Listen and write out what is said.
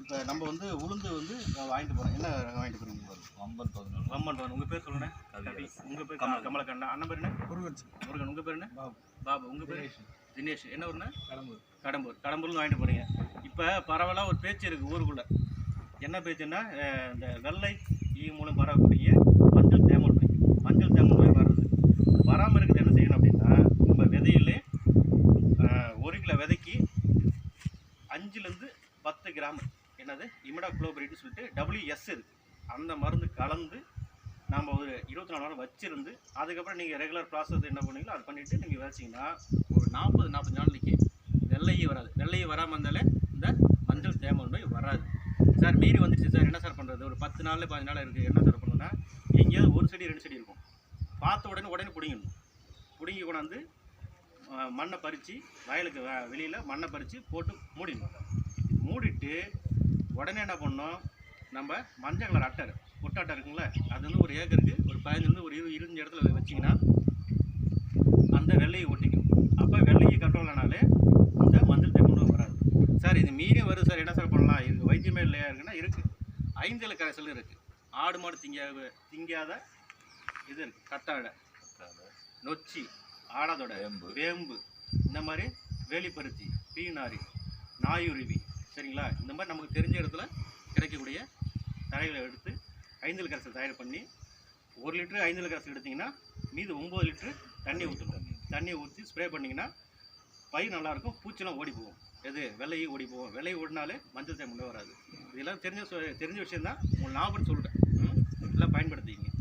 இப்போ நம்ம வந்து உளுந்து வந்து வாங்கிட்டு போகிறோம் என்ன ரகம் வாங்கிட்டு போகிறீங்க வம்பன் பதினொன்று. வம்பன் ரகம் உங்கள் பேர் சொல்லுண்ணே. கவி. உங்கள் பேர் கமல். கமலக்கண்ணா. அண்ணன் பேர் என்ன? முருகன். முருகன். உங்கள் பேர் என்ன? பாபு. பாபு. உங்கள் பேர்? தினேஷ். என்ன ஊருண்ணே? கடம்பூர். கடம்பூர். கடம்பூர்னு வாங்கிட்டு போகிறீங்க இப்போ பரவலாக ஒரு பேச்சு இருக்குது ஊருக்குள்ளே. என்ன பேச்சுன்னா இந்த வெள்ளை ஈ மூலம் பரவக்கூடிய மஞ்சள் தேமல் நோய் மஞ்சள் தேமல் நோய் வருது வராமல் இருக்குது என்ன செய்யணும் அப்படின்னா நம்ம விதையிலே ஒரு கிலோ விதைக்கு அஞ்சுலேருந்து பத்து கிராம் என்னது? இமிடா குளோபரேட்னு சொல்லிட்டு டபிள்யூஎஸ் இருக்குது அந்த மருந்து கலந்து நாம் ஒரு இருபத்தி நாலு நாள் வச்சுருந்து அதுக்கப்புறம் நீங்கள் ரெகுலர் ப்ராசஸ் என்ன பண்ணுவீங்களோ அது பண்ணிவிட்டு நீங்கள் விதைச்சிங்கன்னா ஒரு நாற்பது நாற்பது நாளைக்கு வெள்ளையே வராது. வெள்ளையே வராமல் இருந்தாலே இந்த மஞ்சள் தேமல் நோய் வராது. சார் மீறி வந்துடுச்சு சார். என்ன சார் பண்ணுறது ஒரு பத்து நாள் பதினஞ்சு நாள் இருக்குது என்ன சார் பண்ணணும்னா எங்கேயாவது ஒரு செடி ரெண்டு செடி இருக்கும். பார்த்த உடனே உடனே பிடிங்கணும் பிடுங்கி கொண்டாந்து மண்ணை பறித்து வயலுக்கு வெளியில் மண்ணை பறித்து போட்டு மூடிடணும். மூடிட்டு உடனே என்ன பண்ணணும் நம்ம மஞ்சள் கலர் அட்டை ஒட்டு அட்டை இருக்குங்களே அது வந்து ஒரு ஏக்கருக்கு ஒரு பதினஞ்சு ஒரு இருபது இருபத்தஞ்சு இடத்துல வச்சிங்கன்னா அந்த வெள்ளையை ஒட்டிக்கும். அப்போ வெள்ளையை கண்ட்ரோல் ஆனாலே இந்த மஞ்சள் தேமல் வராது. சார் இது மீறி வருது சார். என்ன சார் பண்ணலாம்? இதுக்கு வைத்தியமே இல்லையா? இருக்குன்னா இருக்குது ஐந்தில் கரைசல் இருக்குது ஆடு மாடு திங்க திங்காத இது இருக்குது கத்தாழை நொச்சி ஆடாதோட வேம்பு. வேம்பு இந்த மாதிரி வேலிப்பருத்தி பீனாரி நாயுருவி சரிங்களா? இந்த மாதிரி நமக்கு தெரிஞ்ச இடத்துல கிடைக்கக்கூடிய தழைகளை எடுத்து ஐந்தில் கரைசல் தயார் பண்ணி ஒரு லிட்டரு ஐந்தில் கரைசல் எடுத்திங்கன்னா மீது ஒம்பது லிட்டரு தண்ணி ஊற்றணும் தண்ணியை ஊற்றி ஸ்ப்ரே பண்ணிங்கன்னா பயிர் நல்லாயிருக்கும் பூச்சிலாம் ஓடி போகும். எது? வெள்ளையும் ஓடி போவோம் வெள்ளையை ஓடினாலே மஞ்சள் தேமல் வராது. இதெல்லாம் தெரிஞ்ச தெரிஞ்ச விஷயம் தான் உங்களுக்கு ஞாபகம் சொல்கிறேன் எல்லாம் பயன்படுத்திக்கிங்க.